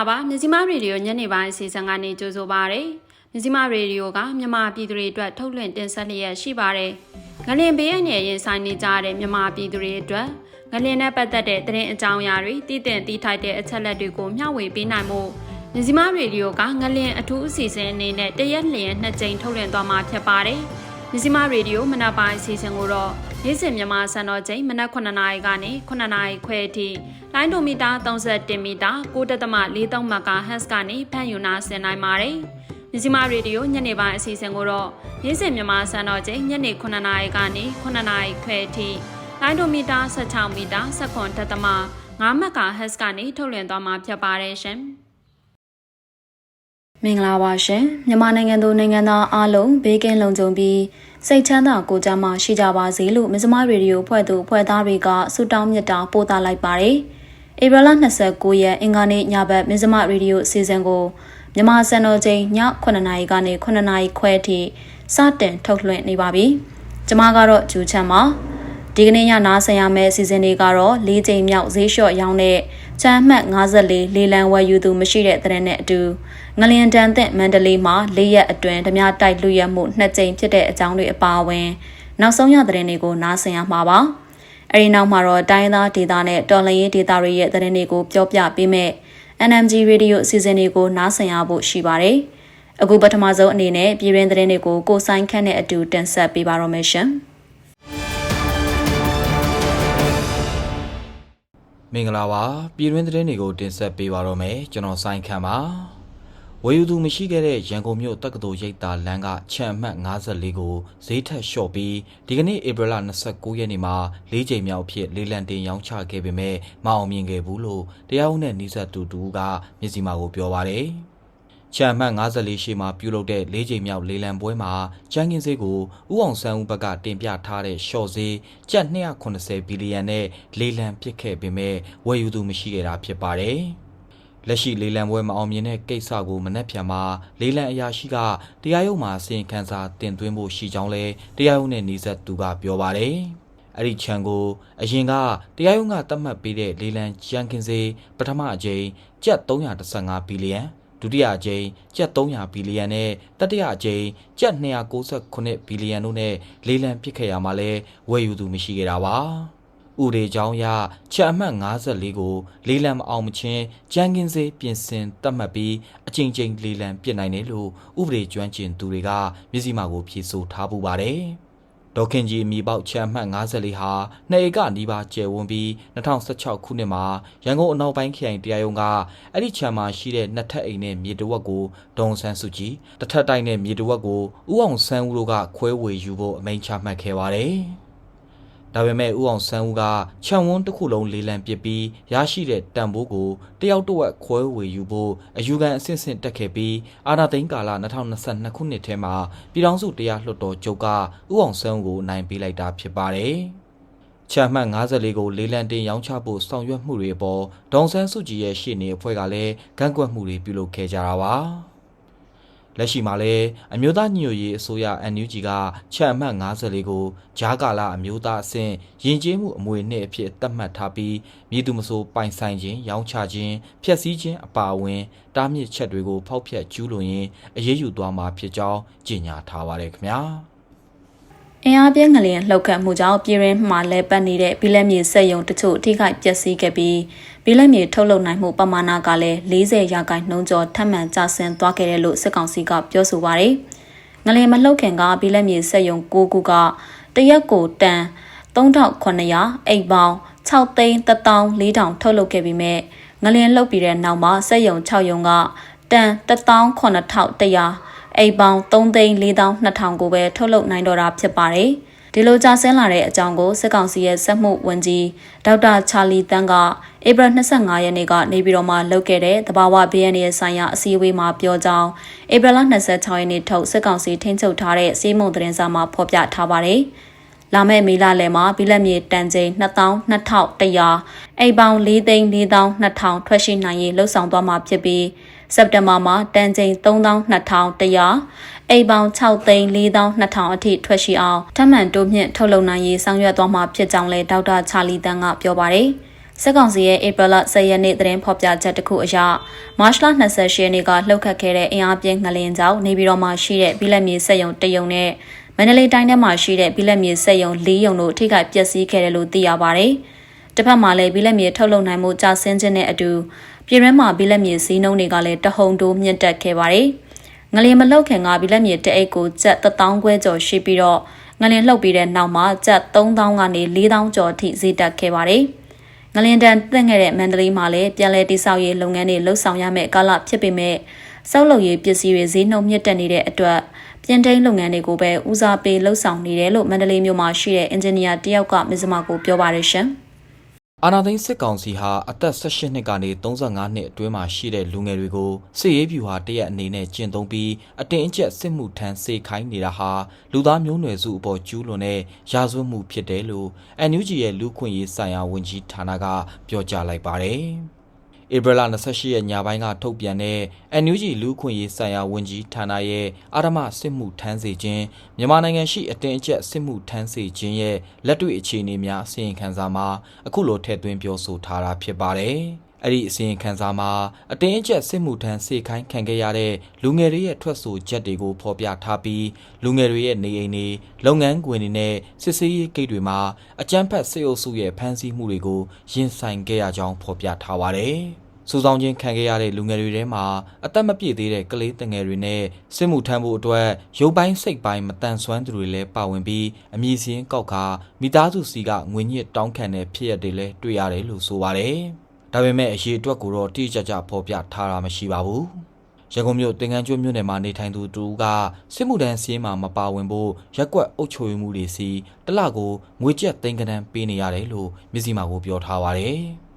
မင်္ဂလာပါမြစီမရေဒီယိုညနေပိုင်းအစီအစဉ်ကနေကြိုဆိုပါရစေမြစီမရေဒီယိုကမြန်မာပြည်သူတွေအတွက်ထုတ်လွှင့်တင်ဆက်လျက်ရှိပါတယ်ငလင်ဘေးအန္တရာယ်ရင်ဆိုင်နေကြတဲ့မြန်မာပြည်သူတွေအတွက်ငလင်နဲ့ပတ်သက်တဲ့သတင်းအကြောင်းအရာတွေတည်တင်တည်ထိုက်တဲ့အချက်လက်တွေကိုမျှဝေပေးနိုင်မှုမြစီမရေဒီယိုကငလင်အထူးအစီအစဉ်အနေနဲ့တရက်လျင်နှစ်ကြိမ်ထုတ်လွှင့်သွားမှာဖြစ်ပါတယ်မြစီမရေဒီယိုမနက်ပိုင်းအစီအစဉ်ကိုတော့ နေ့စဉ်မြန်မာစံတော်ချိန်မနက်9:00နာရီကနေ9:00နာရီခွဲအထိလိုင်းဒိုမီတာ31မီတာ9.43မဂါဟက်စ်ကနေဖန်ယူနာဆင်နိုင်ပါတယ်။မြစီမာရေဒီယိုညနေပိုင်းအစီအစဉ်ကိုတော့နေ့စဉ်မြန်မာစံတော်ချိန်ညနေ9:00နာရီကနေ9:00နာရီခွဲအထိလိုင်းဒိုမီတာ16မီတာ7.3မဂါဟက်စ်ကနေထုတ်လွှင့်သွားမှာဖြစ်ပါတယ်ရှင်။မင်္ဂလာပါရှင်မြန်မာနိုင်ငံသူနိုင်ငံသားအားလုံးဘေးကင်းလုံခြုံပြီး စိတ်ချမ်းသာကိုယ်ကျန်းမာရှိကြပါစေလို့မစ္စမရေဒီယိုဖွဲ့သူဖွဲ့သားတွေကဆုတောင်းမြတ်တာပို့သလိုက်ပါတယ်ဧပြီလ29ရက်အင်္ဂါနေ့ညဘက်မစ္စမရေဒီယိုအစီအစဉ်ကိုမြန်မာစံတော်ချိန်ည9:00နာရီကနေ9:00နာရီခွဲအထိစတင်ထုတ်လွှင့်နေပါပြီကျွန်မကတော့ဂျူချန်ပါဒီကနေ့ညနားဆင်ရမယ့်အစီအစဉ်တွေကတော့၄ချိန်မြောက်ဈေးလျှော့ရောင်းတဲ့ ချမ်းမှတ်54လေးလံဝယ်ယူသူမရှိတဲ့တဲ့နဲ့အတူငလျင်တန်တဲ့မန္တလေးမှာ၄ရက်အတွင်းဓမြတိုက်လူရက်မှုနှစ်ကြိမ်ဖြစ်တဲ့အကြောင်းတွေအပါအဝင်နောက်ဆုံးရတဲ့တွေကိုနားဆင်ရမှာပါအဲဒီနောက်မှာတော့တိုင်းသားဒေတာနဲ့တော်လှန်ရေးဒေတာတွေရဲ့တဲ့တွေကိုပြောပြပေးမဲ့ NMG Radio အစီအစဉ်တွေကိုနားဆင်ရဖို့ရှိပါတယ်အခုပထမဆုံးအနေနဲ့ပြည်ရင်းသတင်းတွေကိုကိုဆိုင်ခန့်နဲ့အတူတင်ဆက်ပေးပါရမရှင်။ မင်္ဂလာပါပြည်တွင်းသတင်းတွေကိုတင်ဆက်ပေးပါတော့မယ်ကျွန်တော်စိုင်းခမ်းပါဝေယူသူမရှိခဲ့တဲ့ရန်ကုန်မြို့တက္ကသိုလ်ရိပ်သာလမ်းကခြံအမှတ်54ကိုဈေးထက်လျှော့ပြီးဒီကနေ့ဧပြီလ29ရက်နေ့မှာ၄ချိန်မြောက်ဖြစ်လေးလံတင်ရောင်းချခဲ့ပေမဲ့မအောင်မြင်ခဲ့ဘူးလို့တရားဥနဲ့နှိဆက်တူတူကမျက်စိမှကိုပြောပါတယ် ချမ်းမှတ်54ရှိမှာပြုလုပ်တဲ့၄ချိန်မြောက်လေလံပွဲမှာကျန်းကင်းစေးကိုဥအောင်ဆန်းဦးဘက်ကတင်ပြထားတဲ့ရှော့ဈေးကျပ်280ဘီလီယံနဲ့လေလံပစ်ခဲ့ပေမဲ့ဝယ်ယူသူမရှိခဲ့တာဖြစ်ပါတယ်။လက်ရှိလေလံပွဲမအောင်မြင်တဲ့ကိစ္စကိုမနှက်ဖြန်မှာလေလံအရာရှိကတရားရုံးမှာစီရင်ခန်းစာတင်သွင်းဖို့ရှိကြောင်းလဲတရားရုံးနဲ့နှီးဆက်သူကပြောပါတယ်။အဲ့ဒီခြံကိုအရင်ကတရားရုံးကသတ်မှတ်ပေးတဲ့လေလံကျန်းကင်းစေးပထမအကြိမ်ကျပ်315ဘီလီယံ ဒုတိယအကြိမ်ကျပ်300ဘီလီယံနဲ့တတိယအကြိမ်ကျပ်298ဘီလီယံတို့နဲ့လေးလံပစ်ခဲ့ရမှာလဲဝယ်ယူသူမရှိခဲ့တာပါ။ဥဒေချောင်းရချက်အမှတ်54ကိုလေးလံမအောင်မချင်းကြမ်းကင်းစေးပြင်ဆင်တတ်မှတ်ပြီးအချိန်ချင်းလေးလံပြစ်နိုင်တယ်လို့ဥပဒေကျွမ်းကျင်သူတွေက မျက်စိမှကိုဖြေဆိုထားပူပါတယ်။ ဒေါခင်ကြီးအမိပေါက်ချမ်းမှတ်54ဟာနှစ်ဧကနီးပါးကျယ်ဝန်းပြီး2016ခုနှစ်မှာရန်ကုန်အနောက်ပိုင်းခရိုင်တရားရုံးကအဲ့ဒီချမ်းမှာရှိတဲ့နှစ်ထပ်အိမ်နဲ့မြေတဝက်ကိုဒေါန်ဆန်းစုကြည်တစ်ထပ်တိုက်နဲ့မြေတဝက်ကိုဥအောင်ဆန်းဦးတို့ကခွဲဝေယူဖို့အမိန့်ချမှတ်ခဲ့ပါတယ်။ ဒါပေမဲ့ဥအောင်ဆန်းဦးကခြံဝန်းတစ်ခုလုံးလေးလံပစ်ပြီးရရှိတဲ့တန်ဖိုးကိုတယောက်တစ်ဝက်ခွဲဝေယူဖို့အယူခံအဆင့်ဆင့်တက်ခဲ့ပြီးအာနာသိန်းကာလ2022ခုနှစ်ထဲမှာပြည်ထောင်စုတရားလွှတ်တော်ချုပ်ကဥအောင်ဆန်းဦးကိုအနိုင်ပေးလိုက်တာဖြစ်ပါတယ်။ချမ်းမှတ်54ကိုလေးလံတင်ရောင်းချဖို့ဆောင်ရွက်မှုတွေအပေါ်ဒေါန်ဆန်းစုကြည်ရဲ့ရှေ့နေအဖွဲ့ကလည်းကန့်ကွက်မှုတွေပြုလုပ်ခဲ့ကြတာပါ။ လက်ရှိမှာလည်းအမျိုးသားညွတ်ရေးအစိုးရ NUG ကချက်အမှတ်54ကိုဂျားကာလာအမျိုးသားအဆင့်ယဉ်ကျေးမှုအမွေနှစ်အဖြစ်သတ်မှတ်ထားပြီးမြေသူမဆိုပိုင်ဆိုင်ခြင်းရောင်းချခြင်းဖျက်ဆီးခြင်းအပါအဝင်တားမြစ်ချက်တွေကိုဖောက်ဖျက်ကျူးလွန်ရင်အရေးယူသွားမှာဖြစ်ကြောင်းကြေညာထားပါတယ်ခင်ဗျာ။ အင်အားပြင်းငလျင်လှုပ်ခတ်မှုကြောင့်ပြည်ရင်းမှာလဲပတ်နေတဲ့ဘီလက်မြေစက်ယုံတချို့ထိခိုက်ပျက်စီးခဲ့ပြီးဘီလက်မြေထုတ်လုပ်နိုင်မှုပမာဏကလည်း40ရာခိုင်နှုန်းကျော်ထပ်မံကျဆင်းသွားခဲ့တယ်လို့စစ်ကောင်စီကပြောဆိုပါရယ်ငလျင်မလှုပ်ခင်ကဘီလက်မြေစက်ယုံ6ခုကတရက်ကိုတန်3900အိတ်ပေါင်း6သိန်း14000ထုတ်လုပ်ခဲ့ပြီးမြဲငလျင်လှုပ်ပြီးတဲ့နောက်မှာစက်ယုံ6ယုံကတန်18100 အိမ်ပေါင်း3သိန်း4200ကိုပဲထုတ်လုပ်နိုင်တော့တာဖြစ်ပါတယ်။ဒီလိုကြာဆင်းလာတဲ့အကြောင်းကိုစစ်ကောင်စီရဲ့စက်မှုဝန်ကြီးဒေါက်တာချာလီတန်းကဧပြီ25ရက်နေ့ကနေပြည်တော်မှာလုပ်ခဲ့တဲ့တဘာဝဘေးရန်ရဲ့ဆိုင်ရာအစည်းအဝေးမှာပြောကြောင်းဧပြီလ26ရက်နေ့ထုတ်စစ်ကောင်စီထိန်းချုပ်ထားတဲ့စီးမုံသတင်းစာမှာဖော်ပြထားပါတယ်။လာမယ့်မေလလယ်မှာဘီလက်မြေတန်ချိန်2200အိမ်ပေါင်း4သိန်း4200ထွက်ရှိနိုင်ရေးလှုပ်ဆောင်သွားမှာဖြစ်ပြီး စက်တင်ဘာမှာတန်ချိန်3200အိမ်ပေါင်း6သိန်း4200အထိထွက်ရှိအောင်ထပ်မံတိုးမြင့်ထုတ်လုပ်နိုင်ရေးဆောင်ရွက်သွားမှာဖြစ်ကြောင်းလည်းဒေါက်တာချာလီတန်းကပြောပါတယ်စစ်ကောင်စီရဲ့ဧပြီလ10ရက်နေ့သတင်းဖော်ပြချက်တစ်ခုအရမတ်လ28ရက်နေ့ကလှုပ်ခတ်ခဲ့တဲ့အင်အားပြင်းငလင်ကြောင့်နေပြည်တော်မှာရှိတဲ့ဘီလက်မြေစက်ရုံတရုံနဲ့မန္တလေးတိုင်းထဲမှာရှိတဲ့ဘီလက်မြေစက်ရုံ၄ရုံတို့ထိခိုက်ပျက်စီးခဲ့တယ်လို့သိရပါတယ်။တစ်ဖက်မှာလည်းဘီလက်မြေထုတ်လုပ်နိုင်မှုကြာဆင်းခြင်းနဲ့အတူ ပြည်တွင်းမှာဘီလက်မြေစီးနှုန်းတွေကလည်းတဟုန်တိုးမြင့်တက်ခဲ့ပါတယ်။ငလင်မလှုပ်ခင်ကဘီလက်မြေတအိတ်ကိုကျပ်1000ခွဲကျော်ရှိပြီးတော့ငလင်လှုပ်ပြီးတဲ့နောက်မှာကျပ်3000ကနေ4000ကျော်အထိဈေးတက်ခဲ့ပါတယ်။ငလင်တန်တက်ခဲ့တဲ့မန္တလေးမှာလည်းပြည်လဲတိဆောက်ရေးလုပ်ငန်းတွေလှုပ်ဆောင်ရမယ့်ကာလဖြစ်ပေမဲ့စောက်လုပ်ရေးပစ္စည်းတွေဈေးနှုန်းမြင့်တက်နေတဲ့အတွက်ပြင်ထိန်လုပ်ငန်းတွေကိုပဲဦးစားပေးလှုပ်ဆောင်နေတယ်လို့မန္တလေးမြို့မှာရှိတဲ့အင်ဂျင်နီယာတယောက်ကမစ္စမကိုပြောပါတယ်ရှင်။ အာနာသိန်းစစ်ကောင်စီဟာအသက်18နှစ်ကနေ35နှစ်အတွင်းမှာရှိတဲ့လူငယ်တွေကိုစစ်ရေးဗျူဟာတရက်အနေနဲ့ကျင့်သုံးပြီးအတင်းအကျပ်စစ်မှုထမ်းစေခိုင်းနေတာဟာလူသားမျိုးနွယ်စုအပေါ်ကျူးလွန်တဲ့ရာဇဝတ်မှုဖြစ်တယ်လို့ NUG ရဲ့လူခွင့်ရေးဆိုင်ရာဝန်ကြီးဌာနကပြောကြားလိုက်ပါတယ်။ ဧပြီလ28ရက်ညပိုင်းကထုတ်ပြန်တဲ့ NUG လူခွင့်ရေးဆိုင်ရာဝန်ကြီးဌာနရဲ့အာရမစစ်မှုထမ်းစေခြင်းမြန်မာနိုင်ငံရှိအတင်းအကျပ်စစ်မှုထမ်းစေခြင်းရဲ့လက်တွေ့အခြေအနေများအစီရင်ခံစာမှာအခုလိုထည့်သွင်းပြောဆိုထားတာဖြစ်ပါတယ်။ အဲ့ဒီအစီရင်ခံစာမှာအတင်းအကျပ်စစ်မှုထမ်းစေခိုင်းခံခဲ့ရတဲ့လူငယ်တွေရဲ့ထွက်ဆိုချက်တွေကိုဖော်ပြထားပြီးလူငယ်တွေရဲ့နေအိမ်တွေလုပ်ငန်းခွင်တွေနဲ့စစ်ဆေးရေးဂိတ်တွေမှာအကြမ်းဖက်စစ်အုပ်စုရဲ့ဖမ်းဆီးမှုတွေကိုရင်ဆိုင်ခဲ့ရကြောင်းဖော်ပြထားပါတယ်။စူဆောင်းခြင်းခံခဲ့ရတဲ့လူငယ်တွေထဲမှာအသက်မပြည့်သေးတဲ့ကလေးတငယ်တွေနဲ့စစ်မှုထမ်းဖို့အတွက်ရုပ်ပိုင်းစိတ်ပိုင်းမတန်ဆွမ်းသူတွေလည်းပါဝင်ပြီးအမည်စင်းကောက်ခါမိသားစုစီကငွေညစ်တောင်းခံတဲ့ဖြစ်ရပ်တွေလည်းတွေ့ရတယ်လို့ဆိုပါတယ်။ ဒါပေမဲ့အရေးအတွက်ကိုတော့တိကျကျဖော်ပြထားတာမရှိပါဘူး။ရန်ကုန်မြို့တင်ကန်းကျွန်းမြို့နယ်မှာနေထိုင်သူတူကစစ်မှုထမ်းစီးမှာမပါဝင်ဖို့ရက်ကွက်အုပ်ချုပ်မှုတွေစီတစ်လကိုငွေကျပ်သိန်းကနန်းပေးနေရတယ်လို့မြစည်းမာကိုပြောထားပါတယ်။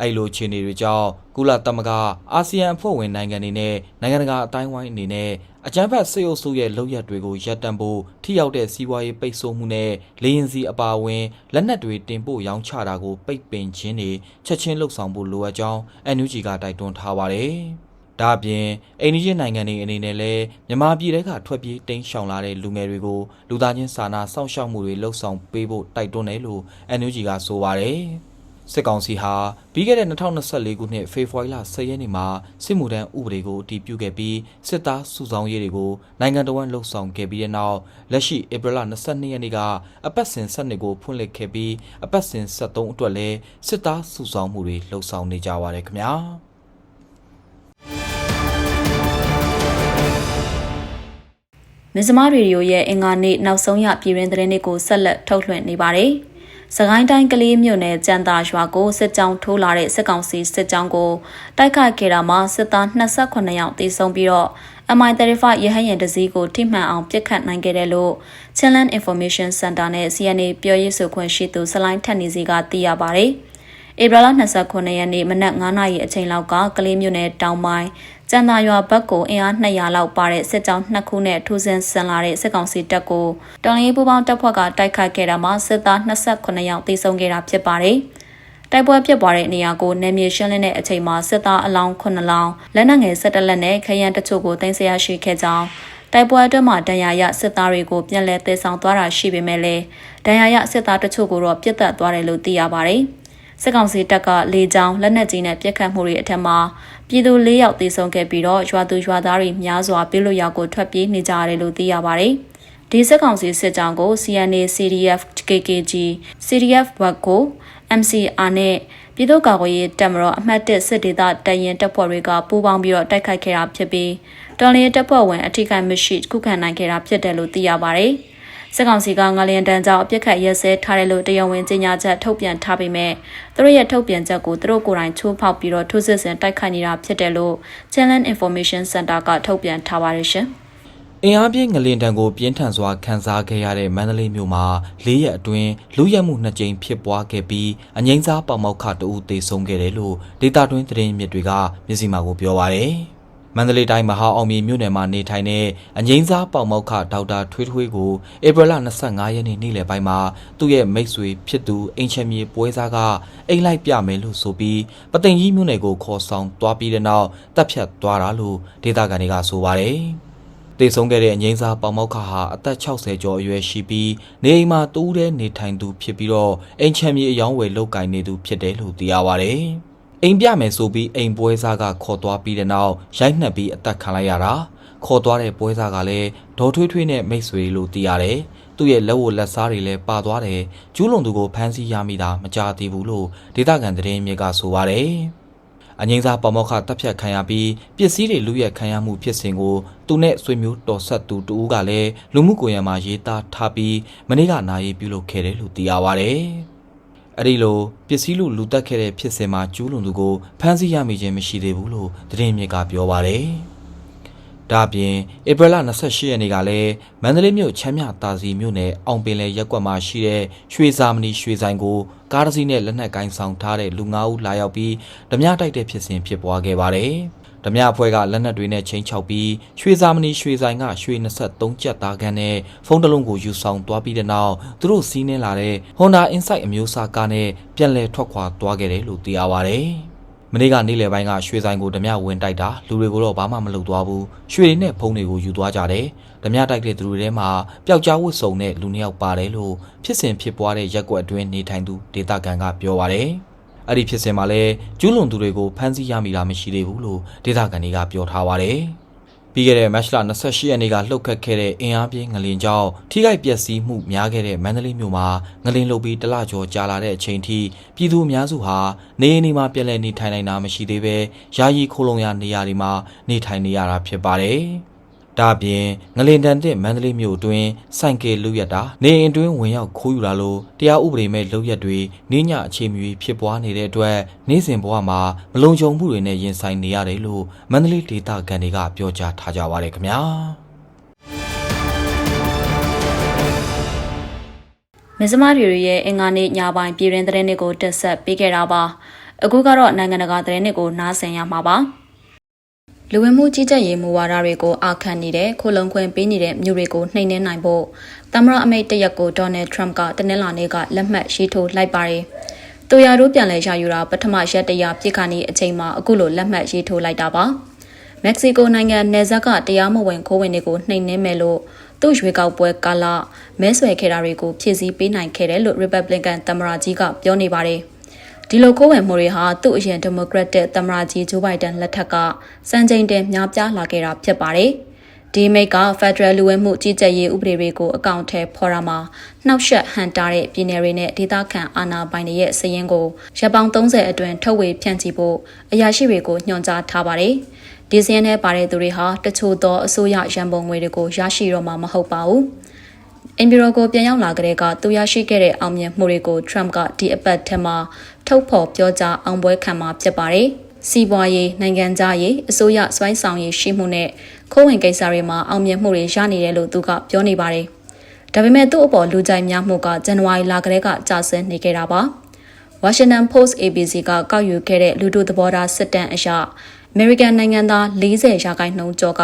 အဲ့လိုအခြေအနေတွေကြောင့်ကုလသမဂ္ဂအာဆီယံအဖွဲ့ဝင်နိုင်ငံတွေနဲ့နိုင်ငံတကာအတိုင်းဝိုင်းအနေနဲ့အကြမ်းဖက်စစ်အုပ်စုရဲ့လုပ်ရက်တွေကိုရပ်တန့်ဖို့ထိရောက်တဲ့စီးပွားရေးပိတ်ဆို့မှုနဲ့လေရင်စီအပါအဝင်လက်နက်တွေတင်ပို့ရောင်းချတာကိုပိတ်ပင်ခြင်းတွေချက်ချင်းလှုပ်ဆောင်ဖို့လိုအပ်ကြောင်း NUG ကတိုက်တွန်းထားပါတယ်။ဒါအပြင်အိန္ဒိယနိုင်ငံတွေအနေနဲ့လည်းမြန်မာပြည်ထဲကထွက်ပြေးတိမ်းရှောင်လာတဲ့လူငယ်တွေကိုလူသားချင်းစာနာစောင့်ရှောက်မှုတွေလှုပ်ဆောင်ပေးဖို့တိုက်တွန်းတယ်လို့ NUG ကဆိုပါတယ်။ စစ်ကောင်စီဟာပြီးခဲ့တဲ့2024ခုနှစ်ဖေဖော်ဝါရီလ10ရက်နေ့မှာစစ်မှုထမ်းဥပဒေကိုအတည်ပြုခဲ့ပြီးစစ်သားစုဆောင်ရေးတွေကိုနိုင်ငံတော်ဝန်လှုပ်ဆောင်ခဲ့ပြီးတဲ့နောက်လက်ရှိဧပြီလ22ရက်နေ့ကအပတ်စဉ်7ကိုဖွင့်လှစ်ခဲ့ပြီးအပတ်စဉ်73အတွက်လည်းစစ်သားစုဆောင်မှုတွေလှုပ်ဆောင်နေကြပါရခင်ဗျာမဇ္ဈိမရေဒီယိုရဲ့အင်္ဂါနေ့နောက်ဆုံးရပြည်တွင်သတင်းတွေကိုဆက်လက်ထုတ်လွှင့်နေပါတယ်။ စကိုင်းတိုင်းကလေးမြို့နယ်ကြံသာရွာကိုစစ်ကြောင်းထိုးလာတဲ့စစ်ကောင်စီစစ်ကြောင်းကိုတိုက်ခိုက်ခဲ့တာမှာစစ်သား28ယောက်သေဆုံးပြီးတော့ MI35 ရဟတ်ယာဉ်တစ်စီးကိုထိမှန်အောင်ပစ်ခတ်နိုင်ခဲ့တယ်လို့ Channel Information Center နဲ့ CNA ပြောရေးဆိုခွင့်ရှိသူစလိုင်းထက်နေစီကသိရပါဗျ။ ဧပြီလ29ရက်နေ့မနက်9:00နာရီအချိန်လောက်ကကလေးမြို့နယ်တောင်ပိုင်းကျန်သာရွာဘက်ကိုအင်အား200လောက်ပါတဲ့စစ်ကြောင်းနှစ်ခုနဲ့ထိုးစင်ဆန်လာတဲ့စစ်ကောင်စီတပ်ကိုတော်လိုင်းပူပေါင်းတပ်ဖွဲ့ကတိုက်ခိုက်ခဲ့တာမှာစစ်သား28ယောက်သေဆုံးခဲ့တာဖြစ်ပါတယ်။တိုက်ပွဲဖြစ်ပွားတဲ့နေရာကိုနယ်မြေရှင်းလင်းတဲ့အချိန်မှာစစ်သားအလောင်း9လောင်းလက်နက်ငယ်17လက်နဲ့ခရမ်းတချို့ကိုတင်ဆက်ရရှိခဲ့ကြောင်းတိုက်ပွဲအတွင်းမှာဒဏ်ရာရစစ်သားတွေကိုပြန်လည်သေဆောင်သွားတာရှိပေမဲ့လည်းဒဏ်ရာရစစ်သားတချို့ကိုတော့ပြစ်တက်သွားတယ်လို့သိရပါတယ်။ စစ်ကောင်စီတပ်ကလေကြောင်းလက်နက်ကြီးနဲ့ပစ်ခတ်မှုတွေအထက်မှာပြည်သူ၄ယောက်သေဆုံးခဲ့ပြီးတော့ရွာသူရွာသားတွေများစွာပြည်လို့ရောက်ကိုထွက်ပြေးနေကြရတယ်လို့သိရပါတယ်။ဒီစစ်ကောင်စီစစ်ကြောင်းကို CNA CDF KKG CDF ဘက်ကို MCR နဲ့ပြည်သူ့ကာကွယ်ရေးတပ်မတော်အမှတ်၁စစ်ဒေသတရင်တပ်ဖွဲ့တွေကပူးပေါင်းပြီးတော့တိုက်ခိုက်ခဲ့တာဖြစ်ပြီးတော်လင်းတပ်ဖွဲ့ဝင်အထိခိုက်မရှိခုခံနိုင်ခဲ့တာဖြစ်တယ်လို့သိရပါတယ်။ စစ်ကောင်စီကငလျင်တန်းကြောင့်အပြစ်ခတ်ရဲစဲထားတယ်လို့တရားဝင်ကြေညာချက်ထုတ်ပြန်ထားပေမဲ့သူတို့ရဲ့ထုတ်ပြန်ချက်ကိုသူတို့ကိုယ်တိုင်ချိုးဖောက်ပြီးတော့ထိုးစစ်ဆင်တိုက်ခိုက်နေတာဖြစ်တယ်လို့ Challenge Information Center ကထုတ်ပြန်ထားပါတယ်ရှင်အင်အားပြင်းငလင်တံကိုပြင်းထန်စွာခံစားခဲ့ရတဲ့မန္တလေးမြို့မှာ၄ရက်အတွင်းလူရဲမှုနှစ်ကြိမ်ဖြစ်ပွားခဲ့ပြီးအငိမ့်စားပေါမောက်ခတအူသေဆုံးခဲ့တယ်လို့ဒေတာတွင်းသတင်းမြစ်တွေကမျက်စိမှောက်ကိုပြောပါရယ်။ မန္တလေးတိုင်းမဟာအောင်မြေမြို့နယ်မှာနေထိုင်တဲ့အငိမ့်စားပေါမောက်ခဒေါက်တာထွေးထွေးကိုဧပြီလ25ရက်နေ့နေ့လယ်ပိုင်းမှာသူ့ရဲ့မိတ်ဆွေဖြစ်သူအင်ချမြေပွဲစားကအိမ်လိုက်ပြမယ်လို့ဆိုပြီးပသိမ်ကြီးမြို့နယ်ကိုခေါ်ဆောင်သွားပြီးတဲ့နောက်တပ်ဖြတ်သွားတာလို့ဒေသခံတွေကဆိုပါတယ်။တတေဆုံးခဲ့တဲ့အငိမ့်စားပေါမောက်ခဟာအသက်60ကျော်အရွယ်ရှိပြီးနေအိမ်မှာတူးတဲ့နေထိုင်သူဖြစ်ပြီးတော့အိမ်ချမ်းမြေအယောင်းဝယ်လုပ်ကင်နေသူဖြစ်တယ်လို့သိရပါဗျ။ အိမ်ပြမယ်ဆိုပြီးအိမ်ပွဲစားကခေါ်သွားပြီးတဲ့နောက်ရိုက်နှက်ပြီးအသက်ခံလိုက်ရတာခေါ်သွားတဲ့ပွဲစားကလည်းဒေါ်ထွေးထွေးနဲ့မိတ်ဆွေလို့သိရတယ်။သူ့ရဲ့လက်ဝတ်လက်စားတွေလည်းပါသွားတယ်။ကျူးလွန်သူကိုဖမ်းဆီးရမိတာမကြသေးဘူးလို့ဒေသခံသတင်းမြစ်ကဆိုပါတယ်။အငိမ့်စားပေါမောက်ခတပ်ဖြတ်ခံရပြီးပစ္စည်းတွေလူရက်ခံရမှုဖြစ်စဉ်ကိုသူနဲ့ဆွေမျိုးတော်ဆက်သူတူဦးကလည်းလူမှုကွန်ရက်မှာရေးသားထားပြီးမနေ့ကနာရေးပြုလုပ်ခဲ့တယ်လို့သိရပါဗျ။ အဲ့ဒီလိုပစ္စည်းလူလူတက်ခဲ့တဲ့ဖြစ်စဉ်မှာကျူးလွန်သူကိုဖမ်းဆီးရမိခြင်းမရှိသေးဘူးလို့သတင်းမြစ်ကပြောပါတယ်။ဒါ့အပြင်ဧပြီလ28ရက်နေ့ကလည်းမန္တလေးမြို့ချမ်းမြတာစီမြို့နယ်အောင်ပင်လယ်ရက်ကွက်မှာရှိတဲ့ရွှေစာမဏီရွှေဆိုင်ကိုကားတစ်စီးနဲ့လက်နက်ကိုင်းဆောင်ထားတဲ့လူ၅ဦးလာရောက်ပြီးဓမြတိုက်တဲ့ဖြစ်စဉ်ဖြစ်ပွားခဲ့ပါတယ်။ ဓမြအဖွဲ့ကလက်နက်တွေနဲ့ချိန်ချောက်ပြီးရွှေစာမဏီရွှေဆိုင်ကရွှေ23ကျပ်သားခန်းနဲ့ဖုန်းတစ်လုံးကိုယူဆောင်သွားပြီးတဲ့နောက်သူတို့စီးနှင်းလာတဲ့ Honda Insight အမျိုးအစားကားနဲ့ပြန်လည်ထွက်ခွာသွားခဲ့တယ်လို့သိရပါတယ်။မနေ့ကနေ့လယ်ပိုင်းကရွှေဆိုင်ကိုဓမြဝင်တိုက်တာလူတွေကိုတော့ဘာမှမလုပ်သွားဘူးရွှေတွေနဲ့ဖုန်းတွေကိုယူသွားကြတယ်ဓမြတိုက်တဲ့သူတွေထဲမှာပျောက်ကြားဝတ်စုံတဲ့လူနှစ်ယောက်ပါတယ်လို့ဖြစ်စဉ်ဖြစ်ပွားတဲ့ရက်ကွက်အတွင်းနေထိုင်သူဒေတာကန်ကပြောပါတယ် အဲ့ဒီဖြစ်စဉ်မှာလည်းကျူးလွန်သူတွေကိုဖမ်းဆီးရမိတာမရှိသေးဘူးလို့ဒေတာကန်တွေကပြောထားပါတယ်ပြီးခဲ့တဲ့မတ်လ28ရက်နေ့ကလှုပ်ခတ်ခဲ့တဲ့အင်အားပြင်းငလင်ကြောင့်ထိခိုက်ပျက်စီးမှုများခဲ့တဲ့မန္တလေးမြို့မှာငလင်လှုပ်ပြီးတလကျော်ကြာလာတဲ့အချိန်ထိပြည်သူအများစုဟာနေအိမ်တွေမှာပြည်လဲနေထိုင်နိုင်တာမရှိသေးပဲယာယီခိုးလုံရနေရာတွေမှာနေထိုင်နေရတာဖြစ်ပါတယ်။ ဒါ့အပြင်ငလင်တန်တဲ့မန္တလေးမြို့အတွင်းစိုင်ကယ်လူရက်တာနေအိမ်အတွင်းဝင်ရောက်ခိုးယူလာလို့တရားဥပဒေမဲ့လုပ်ရက်တွေနေညအခြေမြွေဖြစ်ပွားနေတဲ့အတွက်နေ့စဉ်ဘဝမှာမလုံခြုံမှုတွေနဲ့ရင်ဆိုင်နေရတယ်လို့မန္တလေးဒေသခံတွေကပြောကြားထားကြပါတယ်ခင်ဗျာ။မဇ္ဈမတွေရဲ့အင်္ဂါနေ့ညပိုင်းပြည်တွင်သတင်းတွေကိုတက်ဆက်ပေးခဲ့တာပါအခုကတော့နိုင်ငံတကာသတင်းတွေကိုနားဆင်ရမှာပါ လူဝင်မှုကြီးကြပ်ရေးမူဝါဒတွေကိုအာခံနေတဲ့ခိုလုံခွင့်ပေးနေတဲ့မြို့တွေကိုနှိမ်နင်းနိုင်ဖို့သမ္မတအမိတ်တရက်ကိုဒေါ်နယ်ထရမ့်ကတနင်္လာနေ့ကလက်မှတ်ရေးထိုးလိုက်ပါတယ်။တူယာတို့ပြန်လည်ရယူတာပထမရက်တရပြစ်ခါနေအချိန်မှာအခုလိုလက်မှတ်ရေးထိုးလိုက်တာပါ။မက္ကဆီကိုနိုင်ငံနယ်စပ်ကတရားမဝင်ခိုးဝင်တွေကိုနှိမ်နင်းမယ်လို့သူ့ရွေးကောက်ပွဲကာလမဲဆွယ်ခဲ့တာတွေကိုဖြည့်ဆည်းပေးနိုင်ခဲ့တယ်လို့ Republican သမ္မတကြီးကပြောနေပါတယ်။ ဒီလိုကိုယ်ဝင်မှုတွေဟာသူ့အရင်ဒီမိုကရက်တစ်သမ္မတကြီးဂျိုးဘိုင်ဒန်လက်ထက်ကစံချိန်တင်များပြားလာခဲ့တာဖြစ်ပါတယ်။ဒီမိတ်က Federal လူဝင်မှုကြီးကြပ်ရေးဥပဒေတွေကိုအကောင့်ထဲဖော်ရမှာနှောက်ယှက်ဟန်တာတဲ့ပြည်နယ်တွေနဲ့ဒေသခံအာဏာပိုင်တွေရဲ့စည်ရင်းကိုရပ်ပေါင်း30အတွင်းထုတ်ဝေဖြန့်ချီဖို့အရာရှိတွေကိုညွှန်ကြားထားပါတယ်။ဒီစည်းနဲ့ပါတဲ့သူတွေဟာတချို့သောအစိုးရရန်ပုံငွေတွေကိုရရှိတော့မှာမဟုတ်ပါဘူး။ အင်ဘီရိုကိုပြန်ရောက်လာကြတဲ့ကသူရရှိခဲ့တဲ့အောင်မြင်မှုတွေကို Trump ကဒီအပတ်ထဲမှာထုတ်ဖော်ပြောကြားအောင်ပွဲခံမှာဖြစ်ပါတယ်။စီးပွားရေးနိုင်ငံသားရေးအစိုးရစွမ်းဆောင်ရည်ရှိမှုနဲ့ခိုးဝင်ကိစ္စတွေမှာအောင်မြင်မှုတွေရနေတယ်လို့သူကပြောနေပါတယ်။ဒါပေမဲ့သူ့အပေါ်လူကြိုက်များမှုကဇန်နဝါရီလကတည်းကကျဆင်းနေခဲ့တာပါ။ Washington Post ABC ကကောက်ယူခဲ့တဲ့လူတို့သဘောထားစစ်တမ်းအရ American နိုင်ငံသား40ရာခိုင်နှုန်းကျော်က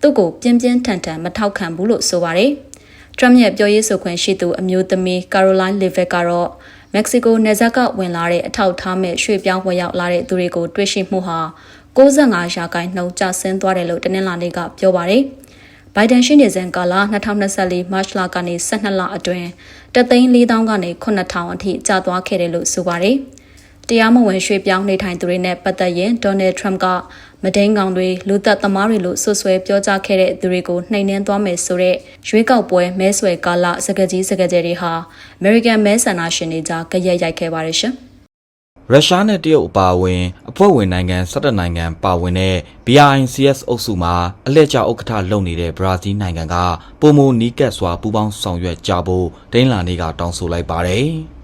သူ့ကိုပြင်းပြင်းထန်ထန်မထောက်ခံဘူးလို့ဆိုပါတယ်။ Trump ရဲ့ပြောရေးဆိုခွင့်ရှိသူအမျိုးသမီး Caroline Levitt ကတော့မက္ကဆီကိုနယ်စပ်ကဝင်လာတဲ့အထောက်ထားမဲ့ရွှေ့ပြောင်းဝင်ရောက်လာတဲ့သူတွေကိုတွေ့ရှိမှုဟာ65ရာခိုင်နှုန်းကျဆင်းသွားတယ်လို့တနင်္လာနေ့ကပြောပါတယ်။ဘိုင်ဒန်ရှိနေစဉ်ကာလ2024မတ်လကနေ12လအတွင်းတသိန်း4000ကနေ9000အထိကျသွားခဲ့တယ်လို့ဆိုပါတယ်။ တရားမဝင်ရွှေ့ပြောင်းနေထိုင်သူတွေနဲ့ပတ်သက်ရင်ဒေါ်နယ်ထရမ့်ကမဒိန်ကောင်တွေလူသက်သမားတွေလို့ဆွဆွဲပြောကြားခဲ့တဲ့သူတွေကိုနှိမ်နင်းသွားမယ်ဆိုတဲ့ရွေးကောက်ပွဲမဲဆွယ်ကာလစကကြီးစကကြဲတွေဟာ American မဲဆန္ဒရှင်တွေကြားကြရက်ရိုက်ခဲ့ပါတယ်ရှင်ရုရှားနဲ့တရုတ်အပါအဝင်အဖွဲ့ဝင်နိုင်ငံ17နိုင်ငံပါဝင်တဲ့ BRICS အုပ်စုမှာအလှည့်ကျဥက္ကဋ္ဌလုပ်နေတဲ့ဘရာဇီးနိုင်ငံကပုံမနီးကပ်စွာပူးပေါင်းဆောင်ရွက်ကြဖို့ဒိန်းလာနေကတောင်းဆိုလိုက်ပါတယ်။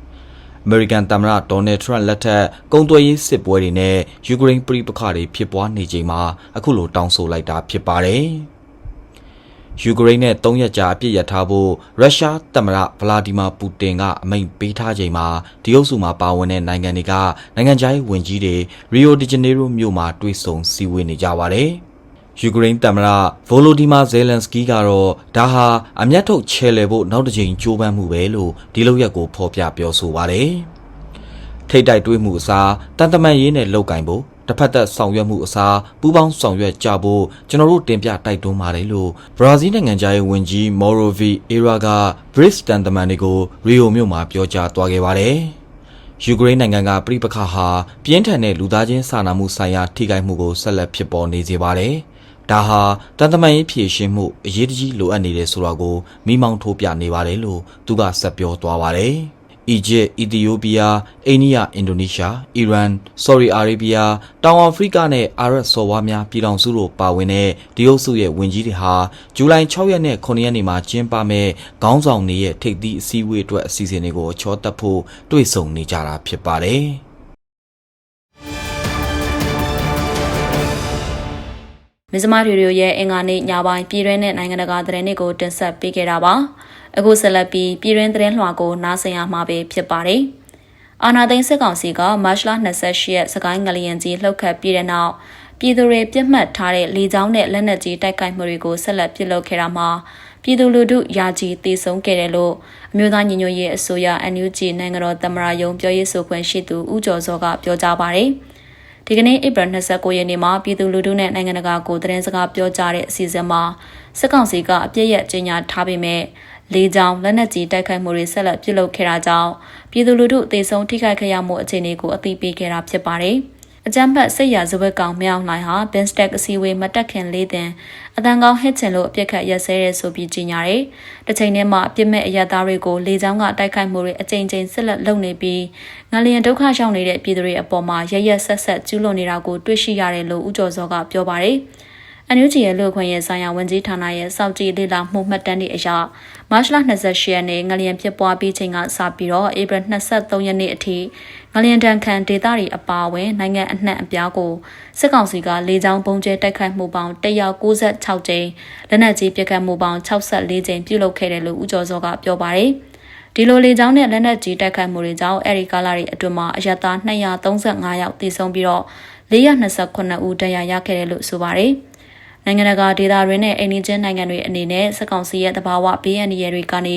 အမေရိကန်သမ္မတဒေါ်နယ်ထရန့်လက်ထက်ကုန်သွယ်ရေးစစ်ပွဲတွေနဲ့ယူကရိန်းပြည်ပခါတွေဖြစ်ပွားနေချိန်မှာအခုလိုတောင်းဆိုလိုက်တာဖြစ်ပါတယ်။ယူကရိန်းနဲ့၃ရက်ကြာအပြစ်ရထားဖို့ရုရှားသမ္မတဗလာဒီမာပူတင်ကအမိန့်ပေးထားချိန်မှာဒီအုပ်စုမှာပါဝင်တဲ့နိုင်ငံတွေကနိုင်ငံခြားရေးဝန်ကြီးတွေရီယိုဒီဂျနေရိုမြို့မှာတွေ့ဆုံစည်းဝေးနေကြပါတယ်။ ယူကရိန်းသမ္မတဗိုလိုဒီမာဇယ်လန်စကီကတော့ဒါဟာအမျက်ထုတ်ချဲလှယ်ဖို့နောက်တစ်ချိန်ကြိုးပမ်းမှုပဲလို့ဒီလောက်ရက်ကိုဖော်ပြပြောဆိုပါတယ်။ထိတ်တိုက်တွေးမှုအစားတန်တမန်ရေးနဲ့လောက်ကင်ဖို့တစ်ဖက်သက်ဆောင်ရွက်မှုအစားပူးပေါင်းဆောင်ရွက်ကြဖို့ကျွန်တော်တို့တင်ပြတိုက်တွန်းပါတယ်လို့ဘရာဇီးနိုင်ငံသားရဲ့ဝန်ကြီး Morovi Era က Brics တန်တမန်တွေကိုရီယိုမြို့မှာပြောကြားသွားခဲ့ပါတယ်။ယူကရိန်းနိုင်ငံကပြိပခါဟာပြင်းထန်တဲ့လူသားချင်းစာနာမှုဆိုင်ရာထိခိုက်မှုကိုဆက်လက်ဖြစ်ပေါ်နေစေပါတယ်။ ဒါဟာတန်တမန်ရေးဖြည့်ရှင်းမှုအရေးတကြီးလိုအပ်နေတယ်ဆိုတာကိုမိမောင်းထိုးပြနေပါတယ်လို့သူကဆက်ပြောသွားပါတယ်။အီဂျစ်၊အီသီယိုးပီးယား၊အိန္ဒိယ၊အင်ဒိုနီးရှား၊အီရန်၊ဆော်ဒီအာရေဗျ၊တောင်အာဖရိကနဲ့အာရပ်စော်ဘွားများပြည်ထောင်စုတို့ပါဝင်တဲ့ဒီအုပ်စုရဲ့ဝင်ကြီးတွေဟာဇူလိုင်6ရက်နဲ့9ရက်နေ့မှာကျင်းပမဲ့ခေါင်းဆောင်တွေရဲ့ထိပ်သီးအစည်းအဝေးအတွက်အစီအစဉ်တွေကိုချောတက်ဖို့တွေ့ဆုံနေကြတာဖြစ်ပါတယ်။ မဇ္ဈိမရေဒီယိုရဲ့အင်္ဂါနေ့ညပိုင်းပြည်တွင်းနဲ့နိုင်ငံတကာသတင်းတွေကိုတင်ဆက်ပေးခဲ့တာပါအခုဆက်လက်ပြီးပြည်တွင်းသတင်းလွှာကိုနားဆင်ရမှာပဲဖြစ်ပါတယ်အာနာသိန်းစစ်ကောင်စီကမတ်လ28ရက်စကိုင်းငလျင်ကြီးလှုပ်ခတ်ပြီးတဲ့နောက်ပြည်သူတွေပြစ်မှတ်ထားတဲ့လေကြောင်းနဲ့လက်နက်ကြီးတိုက်ခိုက်မှုတွေကိုဆက်လက်ပြုလုပ်ခဲ့တာမှာပြည်သူလူထုယာကြီးတည်ဆုံးခဲ့တယ်လို့အမျိုးသားညီညွတ်ရေးအစိုးရ NUG နိုင်ငံတော်သမ္မတရုံးပြောရေးဆိုခွင့်ရှိသူဦးကျော်စောကပြောကြားပါတယ်။ ဒီကနေ့ဧပြီ29ရက်နေ့မှာပြည်သူလူထုနဲ့နိုင်ငံတကာကိုသတင်းစကားပြောကြားတဲ့အစီအစဉ်မှာစစ်ကောင်စီကအပြစ်ရကြေညာထားပေမဲ့လေကြောင်းလက်နက်ကြီးတိုက်ခိုက်မှုတွေဆက်လက်ပြုလုပ်ခဲ့တာကြောင့်ပြည်သူလူထုအသေးဆုံးထိခိုက်ခဲ့ရမှုအခြေအနေကိုအသိပေးခဲ့တာဖြစ်ပါတယ်။ အကြမ်းဖက်စစ်ရာဇဝတ်ကောင်မြောက်နိုင်ဟာ Binstek အစည်းအဝေးမတက်ခင်လေးတင်အတန်ကောင်းဟစ်ချင်လို့အပြစ်ခတ်ရက်စဲရဲဆိုပြီးကြီးညာတယ်။တစ်ချိန်တည်းမှာအပြစ်မဲ့အရသားတွေကိုလေကြောင်းကတိုက်ခိုက်မှုတွေအကြိမ်ကြိမ်ဆက်လက်လုပ်နေပြီးငလျင်ဒုက္ခရောက်နေတဲ့ပြည်သူတွေအပေါ်မှာရရဆက်ဆက်ကျူးလွန်နေတာကိုတွေ့ရှိရတယ်လို့ဦးကျော်စောကပြောပါတယ်။ အန်ယူဂျီရဲ့လူခွင့်ရေးဆိုင်ရာဝန်ကြီးဌာနရဲ့စောင့်ကြည့်လေ့လာမှုမှတ်တမ်းတွေအရမတ်လ28ရက်နေ့ငလျင်ဖြစ်ပွားပြီးချိန်ကစပြီးတော့ဧပြီ23ရက်နေ့အထိငလျင်တန်ခံဒေသတွေအပါအဝင်နိုင်ငံအနှံ့အပြားကိုစစ်ကောင်စီကလေကြောင်းပုံကျဲတိုက်ခိုက်မှုပေါင်း196ကြိမ်လက်နက်ကြီးပစ်ခတ်မှုပေါင်း64ကြိမ်ပြုလုပ်ခဲ့တယ်လို့ဦးကျော်စောကပြောပါတယ်ဒီလိုလေကြောင်းနဲ့လက်နက်ကြီးတိုက်ခိုက်မှုတွေကြောင့်အဲဒီကာလတွေအတွင်းမှာအရတာ235ယောက်သေဆုံးပြီးတော့429ဦးဒဏ်ရာရခဲ့တယ်လို့ဆိုပါတယ်။ နိုင်ငံတကာဒေသတွေနဲ့အိန္ဒိချင်းနိုင်ငံတွေအနေနဲ့စက်ကောင်စီရဲ့တဘာဝဘေးအန္တရာယ်တွေကနေ